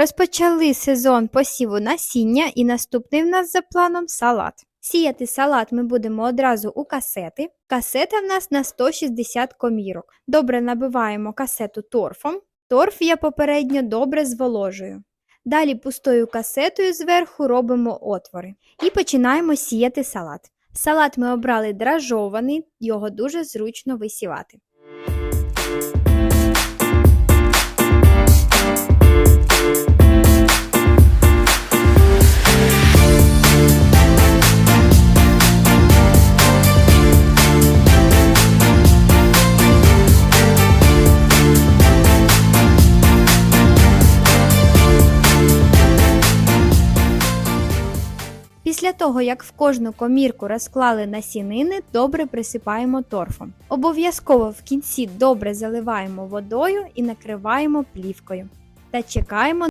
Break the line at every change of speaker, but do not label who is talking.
Розпочали сезон посіву насіння і наступний в нас за планом салат. Сіяти салат ми будемо одразу у касети. Касета в нас на 160 комірок. Добре набиваємо касету торфом. Торф я попередньо добре зволожую. Далі пустою касетою зверху робимо отвори і починаємо сіяти салат. Салат ми обрали дражований, його дуже зручно висівати. Після того, як в кожну комірку розклали насінини, добре присипаємо торфом. Обов'язково в кінці добре заливаємо водою і накриваємо плівкою. Та чекаємо